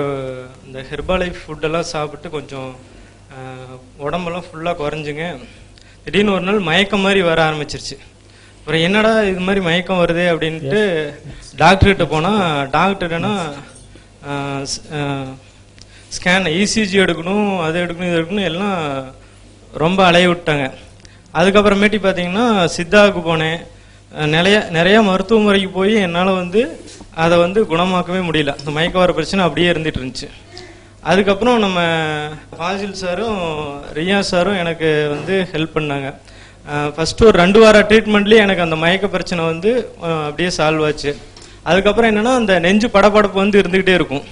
இந்த ஹெர்பாலை ஃபுட்டெல்லாம் சாப்பிட்டு கொஞ்சம் உடம்பெல்லாம் ஃபுல்லாக குறைஞ்சுங்க. திடீர்னு ஒரு நாள் மயக்கம் மாதிரி வர ஆரம்பிச்சிருச்சு. அப்புறம் என்னடா இது மாதிரி மயக்கம் வருதே அப்படின்ட்டு டாக்டர்கிட்ட போனால் டாக்டர்னா ஸ்கேன் இசிஜி எடுக்கணும் அது எடுக்கணும் இது எடுக்கணும் எல்லாம் ரொம்ப அலைய விட்டாங்க. அதுக்கப்புறமேட்டி பார்த்தீங்கன்னா சித்தாவுக்கு போனேன். நிறைய நிறைய மருத்துவ முறைக்கு போய் என்னால் வந்து அதை வந்து குணமாக்கவே முடியல. அந்த மயக்க வர பிரச்சனை அப்படியே இருந்துட்டு இருந்துச்சு. அதுக்கப்புறம் நம்ம ஃபாசில் சாரும் ரியா சாரும் எனக்கு வந்து ஹெல்ப் பண்ணாங்க. ஃபஸ்ட்டு ஒரு ரெண்டு வார ட்ரீட்மெண்ட்லேயே எனக்கு அந்த மயக்க பிரச்சனை வந்து அப்படியே சால்வ் ஆச்சு. அதுக்கப்புறம் என்னென்னா அந்த நெஞ்சு படப்படப்பு வந்து இருந்துக்கிட்டே இருக்கும்.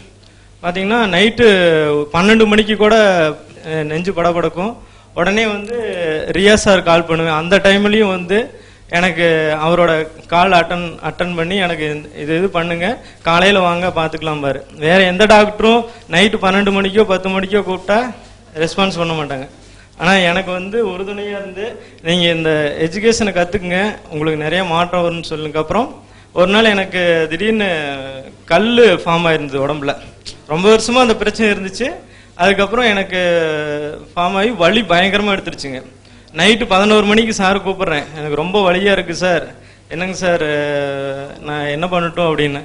பார்த்தீங்கன்னா நைட்டு பன்னெண்டு மணிக்கு கூட நெஞ்சு படப்படக்கும் உடனே வந்து ரியா சார் கால் பண்ணுவேன். அந்த டைம்லேயும் வந்து எனக்கு அவரோட கால் அட்டன் அட்டன் பண்ணி எனக்கு இது இது பண்ணுங்க. காலையில் வாங்க பார்த்துக்கலாம் பாரு. வேற எந்த டாக்டரும் நைட்டு பன்னெண்டு மணிக்கோ பத்து மணிக்கோ கூப்பிட்டா ரெஸ்பான்ஸ் பண்ண மாட்டாங்க. ஆனால் எனக்கு வந்து உறுதுணையாக இருந்து நீங்கள் இந்த எஜுகேஷனை கற்றுக்குங்க உங்களுக்கு நிறைய மாற்றம் வரும்னு சொல்லுங்க. அப்புறம் ஒரு நாள் எனக்கு திடீர்னு கல் ஃபார்ம் ஆயிருந்தது உடம்புல. ரொம்ப வருஷமா அந்த பிரச்சனை இருந்துச்சு. அதுக்கப்புறம் எனக்கு ஃபார்ம் ஆகி வலி பயங்கரமாக எடுத்துருச்சுங்க. நைட்டு பதினோரு மணிக்கு சார் கூப்பிட்றேன். எனக்கு ரொம்ப வழியாக இருக்குது சார். என்னங்க சார் நான் என்ன பண்ணட்டும் அப்படின்னு.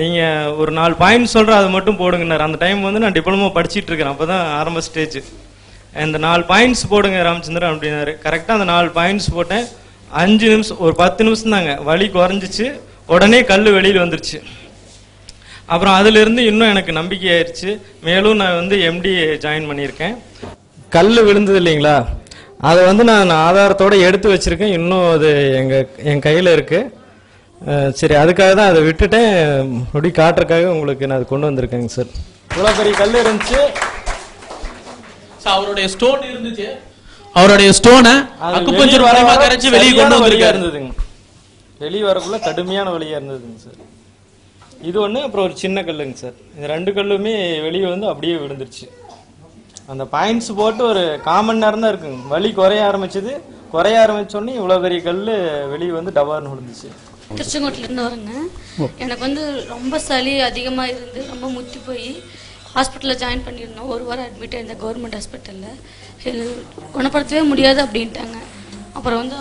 நீங்கள் ஒரு நாலு பாயிண்ட் சொல்கிறேன் அதை மட்டும் போடுங்கன்னாரு. அந்த டைம் வந்து நான் டிப்ளமோ படிச்சிட்டு இருக்கிறேன் அப்பதான் ஆரம்ப ஸ்டேஜ் இந்த நாலு பாயிண்ட்ஸ் போடுங்க ராமச்சந்திரன் அப்படின்னாரு. கரெக்டாக அந்த நாலு பாயிண்ட்ஸ் போட்டேன். அஞ்சு நிமிஷம் ஒரு பத்து நிமிஷம் தாங்க. வலி குறைஞ்சிச்சு. உடனே கல் வெளியில் வந்துருச்சு. அப்புறம் அதுலேருந்து இன்னும் எனக்கு நம்பிக்கை ஆயிடுச்சு மேலும் நான் வந்து எம்டி ஜாயின் பண்ணியிருக்கேன். கல் விழுந்தது இல்லைங்களா? அதை வந்து நான் ஆதாரத்தோட எடுத்து வச்சிருக்கேன். இன்னும் அது எங்க என் கையில இருக்கு. அஹ் சரி அதுக்காக தான் அதை விட்டுட்டேன். முடி காட்டுறதுக்காக உங்களுக்கு நான் அதை கொண்டு வந்திருக்கேங்க சார். இவ்வளோ பெரிய கல் இருந்துச்சு. அவருடைய ஸ்டோன் இருந்துச்சு. அவருடைய ஸ்டோனை அக்குப்பஞ்சர் வரைமா வர கரைச்சு வெளியே கொண்டு வந்திருக்காரு. இருந்ததுங்க. வெளியே வரக்குள்ள கடுமையான வழியா இருந்ததுங்க சார். இது ஒண்ணு அப்புறம் ஒரு சின்ன கல்லுங்க சார். இந்த ரெண்டு கல்லுமே வெளியே வந்து அப்படியே விழுந்துருச்சு. அந்த பாயிண்ட்ஸ் போட்டு ஒரு காமன் நேரம் தான் இருக்குங்க. வலி குறைய ஆரம்பிச்சது. குறைய ஆரம்பிச்சோடனே இவ்வளோ பெரிய கல் வெளியே வந்து டபார்னு விழுந்துச்சு. திருச்செங்கோட்டிலேருந்து வரேங்க எனக்கு வந்து ரொம்ப சளி அதிகமாக இருந்து ரொம்ப முத்தி போய் ஹாஸ்பிட்டலில் ஜாயின் பண்ணியிருந்தோம். ஒரு வாரம் அட்மிட் ஆயிருந்தேன். கவர்மெண்ட் ஹாஸ்பிட்டலில் குணப்படுத்தவே முடியாது அப்படின்ட்டாங்க. அப்புறம் வந்து